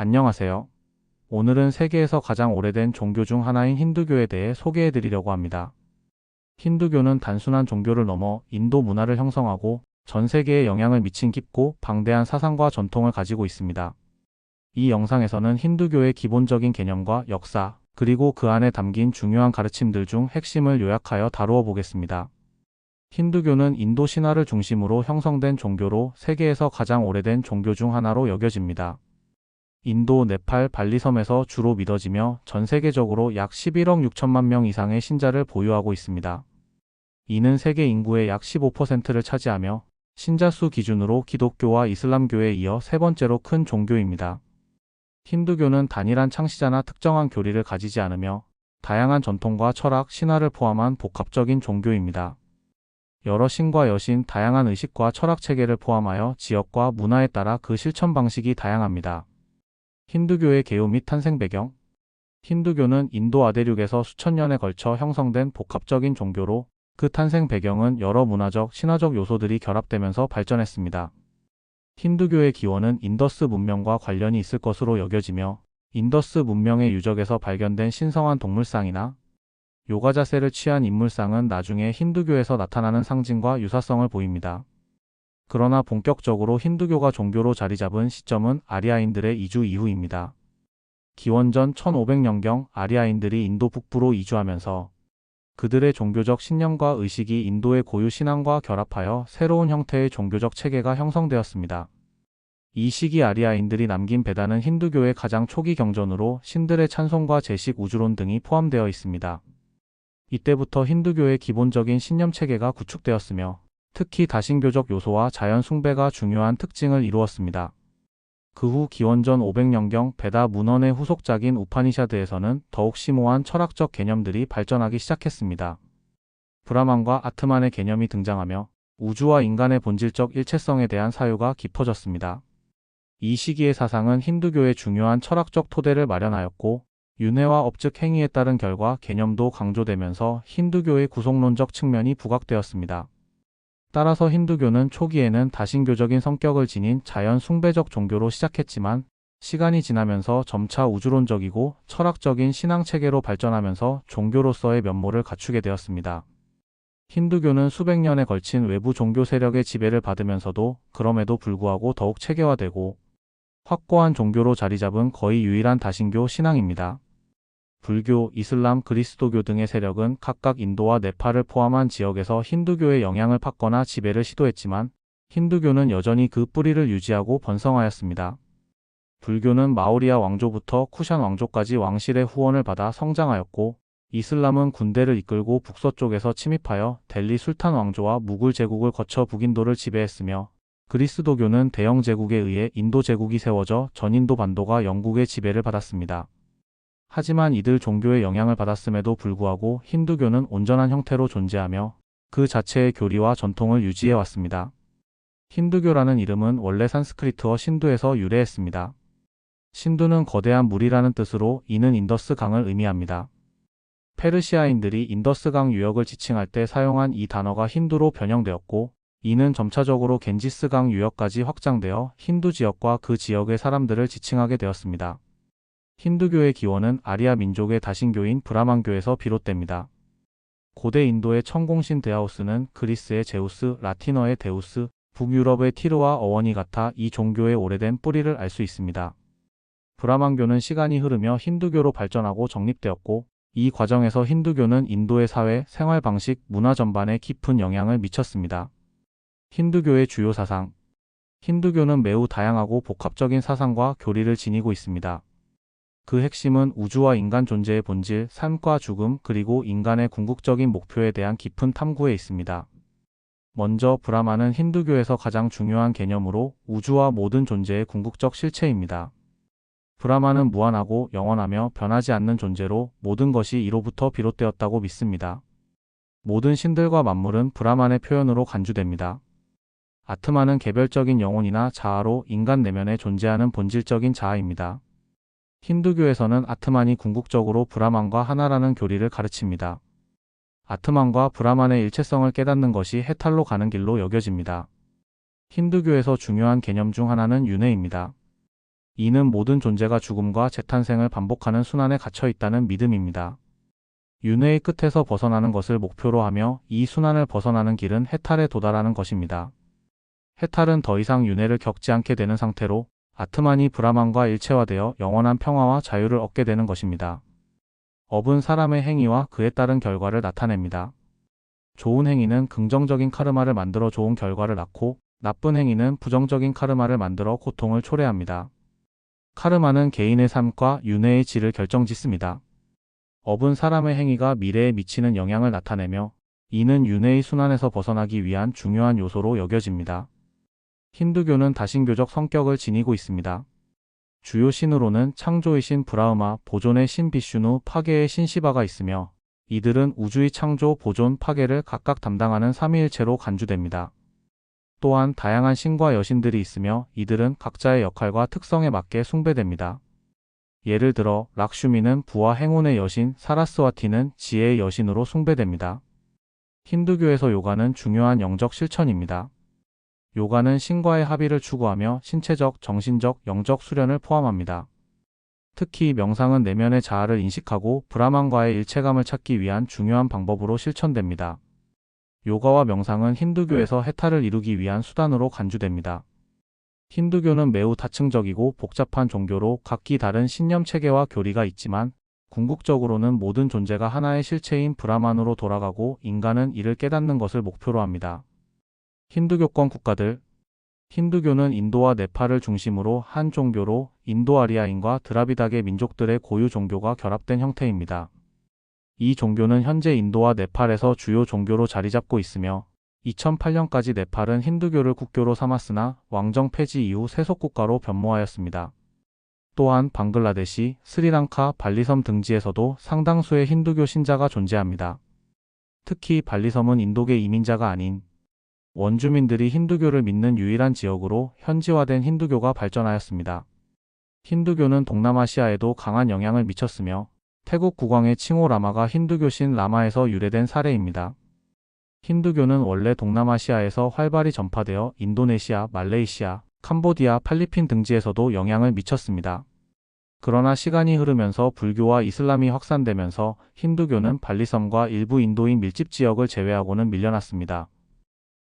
안녕하세요. 오늘은 세계에서 가장 오래된 종교 중 하나인 힌두교에 대해 소개해 드리려고 합니다. 힌두교는 단순한 종교를 넘어 인도 문화를 형성하고 전 세계에 영향을 미친 깊고 방대한 사상과 전통을 가지고 있습니다. 이 영상에서는 힌두교의 기본적인 개념과 역사, 그리고 그 안에 담긴 중요한 가르침들 중 핵심을 요약하여 다루어 보겠습니다. 힌두교는 인도 신화를 중심으로 형성된 종교로 세계에서 가장 오래된 종교 중 하나로 여겨집니다. 인도, 네팔, 발리섬에서 주로 믿어지며 전 세계적으로 약 11억 6천만 명 이상의 신자를 보유하고 있습니다. 이는 세계 인구의 약 15%를 차지하며 신자 수 기준으로 기독교와 이슬람교에 이어 세 번째로 큰 종교입니다. 힌두교는 단일한 창시자나 특정한 교리를 가지지 않으며 다양한 전통과 철학, 신화를 포함한 복합적인 종교입니다. 여러 신과 여신, 다양한 의식과 철학 체계를 포함하여 지역과 문화에 따라 그 실천 방식이 다양합니다. 힌두교의 개요 및 탄생 배경 힌두교는 인도 아대륙에서 수천 년에 걸쳐 형성된 복합적인 종교로 그 탄생 배경은 여러 문화적, 신화적 요소들이 결합되면서 발전했습니다. 힌두교의 기원은 인더스 문명과 관련이 있을 것으로 여겨지며 인더스 문명의 유적에서 발견된 신성한 동물상이나 요가 자세를 취한 인물상은 나중에 힌두교에서 나타나는 상징과 유사성을 보입니다. 그러나 본격적으로 힌두교가 종교로 자리 잡은 시점은 아리아인들의 이주 이후입니다. 기원전 1500년경 아리아인들이 인도 북부로 이주하면서 그들의 종교적 신념과 의식이 인도의 고유 신앙과 결합하여 새로운 형태의 종교적 체계가 형성되었습니다. 이 시기 아리아인들이 남긴 배단은 힌두교의 가장 초기 경전으로 신들의 찬송과 제식 우주론 등이 포함되어 있습니다. 이때부터 힌두교의 기본적인 신념 체계가 구축되었으며 특히 다신교적 요소와 자연 숭배가 중요한 특징을 이루었습니다. 그 후 기원전 500년경 베다 문헌의 후속작인 우파니샤드에서는 더욱 심오한 철학적 개념들이 발전하기 시작했습니다. 브라만과 아트만의 개념이 등장하며 우주와 인간의 본질적 일체성에 대한 사유가 깊어졌습니다. 이 시기의 사상은 힌두교의 중요한 철학적 토대를 마련하였고 윤회와 업즉 행위에 따른 결과 개념도 강조되면서 힌두교의 구속론적 측면이 부각되었습니다. 따라서 힌두교는 초기에는 다신교적인 성격을 지닌 자연 숭배적 종교로 시작했지만 시간이 지나면서 점차 우주론적이고 철학적인 신앙 체계로 발전하면서 종교로서의 면모를 갖추게 되었습니다. 힌두교는 수백 년에 걸친 외부 종교 세력의 지배를 받으면서도 그럼에도 불구하고 더욱 체계화되고 확고한 종교로 자리 잡은 거의 유일한 다신교 신앙입니다. 불교, 이슬람, 그리스도교 등의 세력은 각각 인도와 네팔을 포함한 지역에서 힌두교의 영향을 받거나 지배를 시도했지만 힌두교는 여전히 그 뿌리를 유지하고 번성하였습니다. 불교는 마오리아 왕조부터 쿠샨 왕조까지 왕실의 후원을 받아 성장하였고 이슬람은 군대를 이끌고 북서쪽에서 침입하여 델리 술탄 왕조와 무굴 제국을 거쳐 북인도를 지배했으며 그리스도교는 대영 제국에 의해 인도 제국이 세워져 전인도 반도가 영국의 지배를 받았습니다. 하지만 이들 종교의 영향을 받았음에도 불구하고 힌두교는 온전한 형태로 존재하며 그 자체의 교리와 전통을 유지해 왔습니다. 힌두교라는 이름은 원래 산스크리트어 신두에서 유래했습니다. 신두는 거대한 물이라는 뜻으로 이는 인더스 강을 의미합니다. 페르시아인들이 인더스 강 유역을 지칭할 때 사용한 이 단어가 힌두로 변형되었고 이는 점차적으로 겐지스 강 유역까지 확장되어 힌두 지역과 그 지역의 사람들을 지칭하게 되었습니다. 힌두교의 기원은 아리아 민족의 다신교인 브라만교에서 비롯됩니다. 고대 인도의 천공신 데아우스는 그리스의 제우스, 라틴어의 데우스, 북유럽의 티르와 어원이 같아 이 종교의 오래된 뿌리를 알 수 있습니다. 브라만교는 시간이 흐르며 힌두교로 발전하고 정립되었고 이 과정에서 힌두교는 인도의 사회, 생활 방식, 문화 전반에 깊은 영향을 미쳤습니다. 힌두교의 주요 사상 힌두교는 매우 다양하고 복합적인 사상과 교리를 지니고 있습니다. 그 핵심은 우주와 인간 존재의 본질, 삶과 죽음, 그리고 인간의 궁극적인 목표에 대한 깊은 탐구에 있습니다. 먼저 브라마는 힌두교에서 가장 중요한 개념으로 우주와 모든 존재의 궁극적 실체입니다. 브라마는 무한하고 영원하며 변하지 않는 존재로 모든 것이 이로부터 비롯되었다고 믿습니다. 모든 신들과 만물은 브라만의 표현으로 간주됩니다. 아트마는 개별적인 영혼이나 자아로 인간 내면에 존재하는 본질적인 자아입니다. 힌두교에서는 아트만이 궁극적으로 브라만과 하나라는 교리를 가르칩니다. 아트만과 브라만의 일체성을 깨닫는 것이 해탈로 가는 길로 여겨집니다. 힌두교에서 중요한 개념 중 하나는 윤회입니다. 이는 모든 존재가 죽음과 재탄생을 반복하는 순환에 갇혀 있다는 믿음입니다. 윤회의 끝에서 벗어나는 것을 목표로 하며 이 순환을 벗어나는 길은 해탈에 도달하는 것입니다. 해탈은 더 이상 윤회를 겪지 않게 되는 상태로 아트만이 브라만과 일체화되어 영원한 평화와 자유를 얻게 되는 것입니다. 업은 사람의 행위와 그에 따른 결과를 나타냅니다. 좋은 행위는 긍정적인 카르마를 만들어 좋은 결과를 낳고 나쁜 행위는 부정적인 카르마를 만들어 고통을 초래합니다. 카르마는 개인의 삶과 윤회의 질을 결정짓습니다. 업은 사람의 행위가 미래에 미치는 영향을 나타내며 이는 윤회의 순환에서 벗어나기 위한 중요한 요소로 여겨집니다. 힌두교는 다신교적 성격을 지니고 있습니다. 주요 신으로는 창조의 신 브라흐마, 보존의 신 비슈누, 파괴의 신 시바가 있으며 이들은 우주의 창조, 보존, 파괴를 각각 담당하는 삼위일체로 간주됩니다. 또한 다양한 신과 여신들이 있으며 이들은 각자의 역할과 특성에 맞게 숭배됩니다. 예를 들어 락슈미는 부와 행운의 여신, 사라스와티는 지혜의 여신으로 숭배됩니다. 힌두교에서 요가는 중요한 영적 실천입니다. 요가는 신과의 합의를 추구하며 신체적, 정신적, 영적 수련을 포함합니다. 특히 명상은 내면의 자아를 인식하고 브라만과의 일체감을 찾기 위한 중요한 방법으로 실천됩니다. 요가와 명상은 힌두교에서 해탈을 이루기 위한 수단으로 간주됩니다. 힌두교는 매우 다층적이고 복잡한 종교로 각기 다른 신념 체계와 교리가 있지만 궁극적으로는 모든 존재가 하나의 실체인 브라만으로 돌아가고 인간은 이를 깨닫는 것을 목표로 합니다. 힌두교권 국가들 힌두교는 인도와 네팔을 중심으로 한 종교로 인도아리아인과 드라비닥의 민족들의 고유 종교가 결합된 형태입니다. 이 종교는 현재 인도와 네팔에서 주요 종교로 자리 잡고 있으며 2008년까지 네팔은 힌두교를 국교로 삼았으나 왕정 폐지 이후 세속 국가로 변모하였습니다. 또한 방글라데시, 스리랑카, 발리섬 등지에서도 상당수의 힌두교 신자가 존재합니다. 특히 발리섬은 인도계 이민자가 아닌 원주민들이 힌두교를 믿는 유일한 지역으로 현지화된 힌두교가 발전하였습니다. 힌두교는 동남아시아에도 강한 영향을 미쳤으며 태국 국왕의 칭호 라마가 힌두교 신 라마에서 유래된 사례입니다. 힌두교는 원래 동남아시아에서 활발히 전파되어 인도네시아, 말레이시아, 캄보디아, 팔리핀 등지에서도 영향을 미쳤습니다. 그러나 시간이 흐르면서 불교와 이슬람이 확산되면서 힌두교는 발리섬과 일부 인도인 밀집 지역을 제외하고는 밀려났습니다.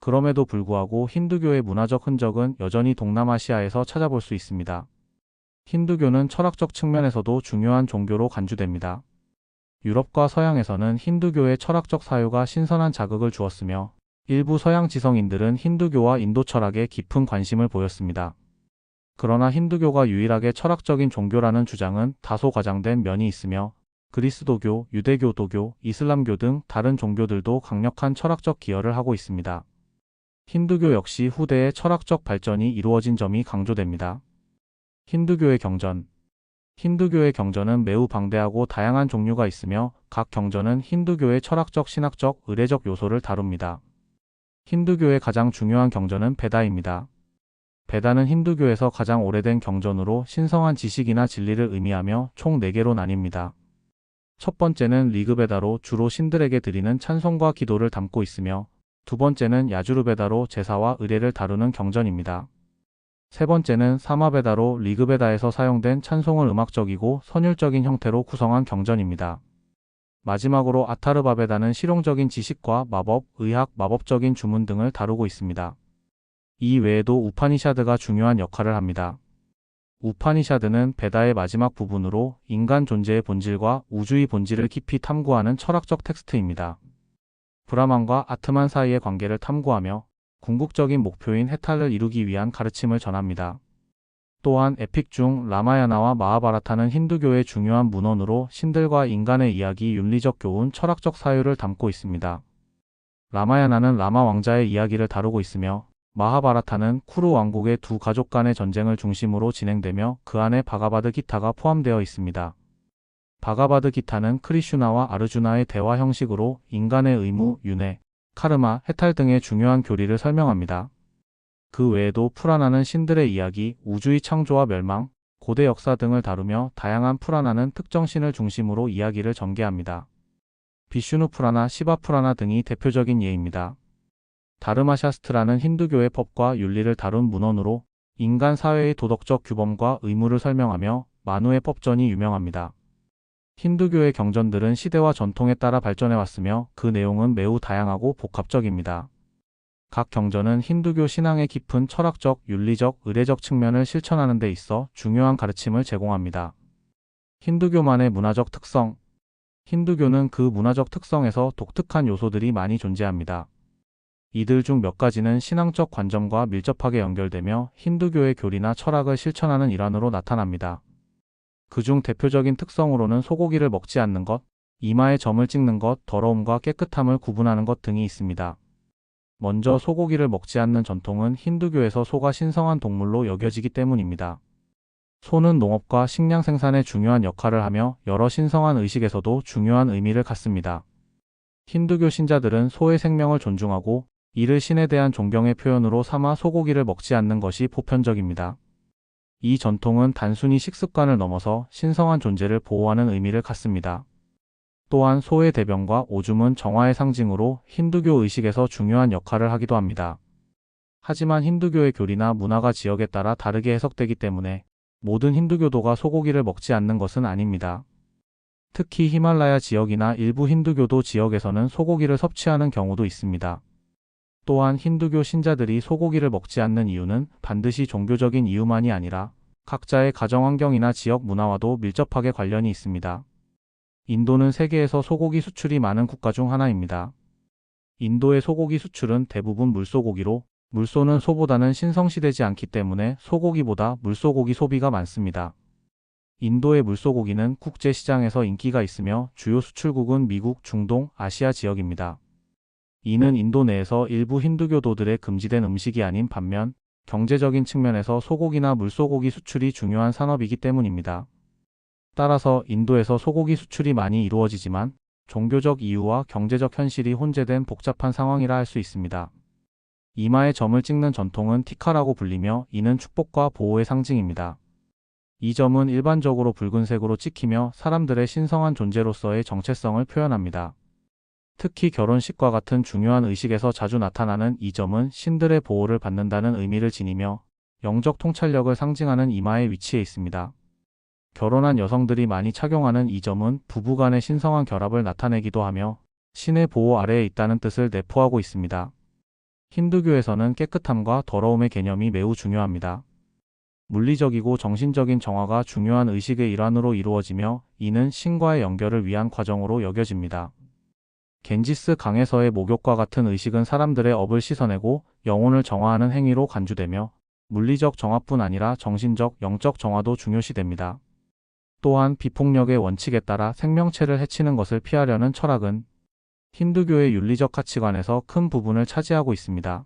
그럼에도 불구하고 힌두교의 문화적 흔적은 여전히 동남아시아에서 찾아볼 수 있습니다. 힌두교는 철학적 측면에서도 중요한 종교로 간주됩니다. 유럽과 서양에서는 힌두교의 철학적 사유가 신선한 자극을 주었으며 일부 서양 지성인들은 힌두교와 인도 철학에 깊은 관심을 보였습니다. 그러나 힌두교가 유일하게 철학적인 종교라는 주장은 다소 과장된 면이 있으며 그리스도교, 유대교 도교, 이슬람교 등 다른 종교들도 강력한 철학적 기여를 하고 있습니다. 힌두교 역시 후대의 철학적 발전이 이루어진 점이 강조됩니다. 힌두교의 경전 힌두교의 경전은 매우 방대하고 다양한 종류가 있으며 각 경전은 힌두교의 철학적, 신학적, 의례적 요소를 다룹니다. 힌두교의 가장 중요한 경전은 베다입니다. 베다는 힌두교에서 가장 오래된 경전으로 신성한 지식이나 진리를 의미하며 총 4개로 나뉩니다. 첫 번째는 리그베다로 주로 신들에게 드리는 찬송과 기도를 담고 있으며 두 번째는 야주르베다로 제사와 의례를 다루는 경전입니다. 세 번째는 사마베다로 리그베다에서 사용된 찬송을 음악적이고 선율적인 형태로 구성한 경전입니다. 마지막으로 아타르바베다는 실용적인 지식과 마법, 의학, 마법적인 주문 등을 다루고 있습니다. 이 외에도 우파니샤드가 중요한 역할을 합니다. 우파니샤드는 베다의 마지막 부분으로 인간 존재의 본질과 우주의 본질을 깊이 탐구하는 철학적 텍스트입니다. 브라만과 아트만 사이의 관계를 탐구하며 궁극적인 목표인 해탈을 이루기 위한 가르침을 전합니다. 또한 에픽 중 라마야나와 마하바라타는 힌두교의 중요한 문헌으로 신들과 인간의 이야기, 윤리적 교훈, 철학적 사유를 담고 있습니다. 라마야나는 라마 왕자의 이야기를 다루고 있으며 마하바라타는 쿠루 왕국의 두 가족 간의 전쟁을 중심으로 진행되며 그 안에 바가바드 기타가 포함되어 있습니다. 바가바드 기타는 크리슈나와 아르주나의 대화 형식으로 인간의 의무, 윤회, 카르마, 해탈 등의 중요한 교리를 설명합니다. 그 외에도 프라나는 신들의 이야기, 우주의 창조와 멸망, 고대 역사 등을 다루며 다양한 프라나는 특정 신을 중심으로 이야기를 전개합니다. 비슈누 프라나, 시바 프라나 등이 대표적인 예입니다. 다르마샤스트라는 힌두교의 법과 윤리를 다룬 문헌으로 인간 사회의 도덕적 규범과 의무를 설명하며 만우의 법전이 유명합니다. 힌두교의 경전들은 시대와 전통에 따라 발전해왔으며 그 내용은 매우 다양하고 복합적입니다. 각 경전은 힌두교 신앙의 깊은 철학적, 윤리적, 의례적 측면을 실천하는 데 있어 중요한 가르침을 제공합니다. 힌두교만의 문화적 특성 힌두교는 그 문화적 특성에서 독특한 요소들이 많이 존재합니다. 이들 중 몇 가지는 신앙적 관점과 밀접하게 연결되며 힌두교의 교리나 철학을 실천하는 일환으로 나타납니다. 그중 대표적인 특성으로는 소고기를 먹지 않는 것, 이마에 점을 찍는 것, 더러움과 깨끗함을 구분하는 것 등이 있습니다. 먼저 소고기를 먹지 않는 전통은 힌두교에서 소가 신성한 동물로 여겨지기 때문입니다. 소는 농업과 식량 생산에 중요한 역할을 하며 여러 신성한 의식에서도 중요한 의미를 갖습니다. 힌두교 신자들은 소의 생명을 존중하고 이를 신에 대한 존경의 표현으로 삼아 소고기를 먹지 않는 것이 보편적입니다. 이 전통은 단순히 식습관을 넘어서 신성한 존재를 보호하는 의미를 갖습니다. 또한 소의 대변과 오줌은 정화의 상징으로 힌두교 의식에서 중요한 역할을 하기도 합니다. 하지만 힌두교의 교리나 문화가 지역에 따라 다르게 해석되기 때문에 모든 힌두교도가 소고기를 먹지 않는 것은 아닙니다. 특히 히말라야 지역이나 일부 힌두교도 지역에서는 소고기를 섭취하는 경우도 있습니다. 또한 힌두교 신자들이 소고기를 먹지 않는 이유는 반드시 종교적인 이유만이 아니라 각자의 가정 환경이나 지역 문화와도 밀접하게 관련이 있습니다. 인도는 세계에서 소고기 수출이 많은 국가 중 하나입니다. 인도의 소고기 수출은 대부분 물소고기로 물소는 소보다는 신성시되지 않기 때문에 소고기보다 물소고기 소비가 많습니다. 인도의 물소고기는 국제 시장에서 인기가 있으며 주요 수출국은 미국, 중동, 아시아 지역입니다. 이는 인도 내에서 일부 힌두교도들의 금지된 음식이 아닌 반면 경제적인 측면에서 소고기나 물소고기 수출이 중요한 산업이기 때문입니다. 따라서 인도에서 소고기 수출이 많이 이루어지지만 종교적 이유와 경제적 현실이 혼재된 복잡한 상황이라 할 수 있습니다. 이마에 점을 찍는 전통은 티카라고 불리며 이는 축복과 보호의 상징입니다. 이 점은 일반적으로 붉은색으로 찍히며 사람들의 신성한 존재로서의 정체성을 표현합니다. 특히 결혼식과 같은 중요한 의식에서 자주 나타나는 이 점은 신들의 보호를 받는다는 의미를 지니며 영적 통찰력을 상징하는 이마에 위치해 있습니다. 결혼한 여성들이 많이 착용하는 이 점은 부부간의 신성한 결합을 나타내기도 하며 신의 보호 아래에 있다는 뜻을 내포하고 있습니다. 힌두교에서는 깨끗함과 더러움의 개념이 매우 중요합니다. 물리적이고 정신적인 정화가 중요한 의식의 일환으로 이루어지며 이는 신과의 연결을 위한 과정으로 여겨집니다. 겐지스 강에서의 목욕과 같은 의식은 사람들의 업을 씻어내고 영혼을 정화하는 행위로 간주되며 물리적 정화뿐 아니라 정신적, 영적 정화도 중요시됩니다. 또한 비폭력의 원칙에 따라 생명체를 해치는 것을 피하려는 철학은 힌두교의 윤리적 가치관에서 큰 부분을 차지하고 있습니다.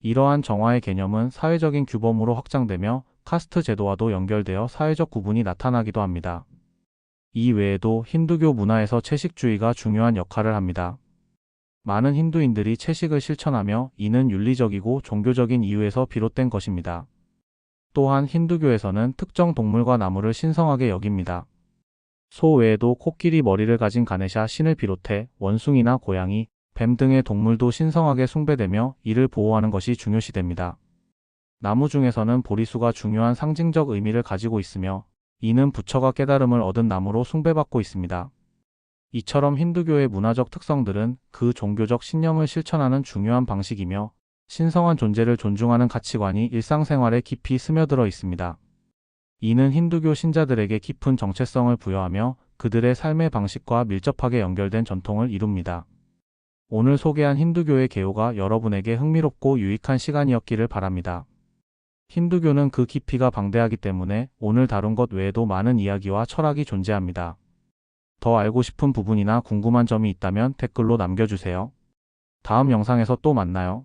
이러한 정화의 개념은 사회적인 규범으로 확장되며 카스트 제도와도 연결되어 사회적 구분이 나타나기도 합니다. 이 외에도 힌두교 문화에서 채식주의가 중요한 역할을 합니다. 많은 힌두인들이 채식을 실천하며 이는 윤리적이고 종교적인 이유에서 비롯된 것입니다. 또한 힌두교에서는 특정 동물과 나무를 신성하게 여깁니다. 소 외에도 코끼리 머리를 가진 가네샤 신을 비롯해 원숭이나 고양이, 뱀 등의 동물도 신성하게 숭배되며 이를 보호하는 것이 중요시됩니다. 나무 중에서는 보리수가 중요한 상징적 의미를 가지고 있으며 이는 부처가 깨달음을 얻은 나무로 숭배받고 있습니다. 이처럼 힌두교의 문화적 특성들은 그 종교적 신념을 실천하는 중요한 방식이며 신성한 존재를 존중하는 가치관이 일상생활에 깊이 스며들어 있습니다. 이는 힌두교 신자들에게 깊은 정체성을 부여하며 그들의 삶의 방식과 밀접하게 연결된 전통을 이룹니다. 오늘 소개한 힌두교의 개요가 여러분에게 흥미롭고 유익한 시간이었기를 바랍니다. 힌두교는 그 깊이가 방대하기 때문에 오늘 다룬 것 외에도 많은 이야기와 철학이 존재합니다. 더 알고 싶은 부분이나 궁금한 점이 있다면 댓글로 남겨주세요. 다음 영상에서 또 만나요.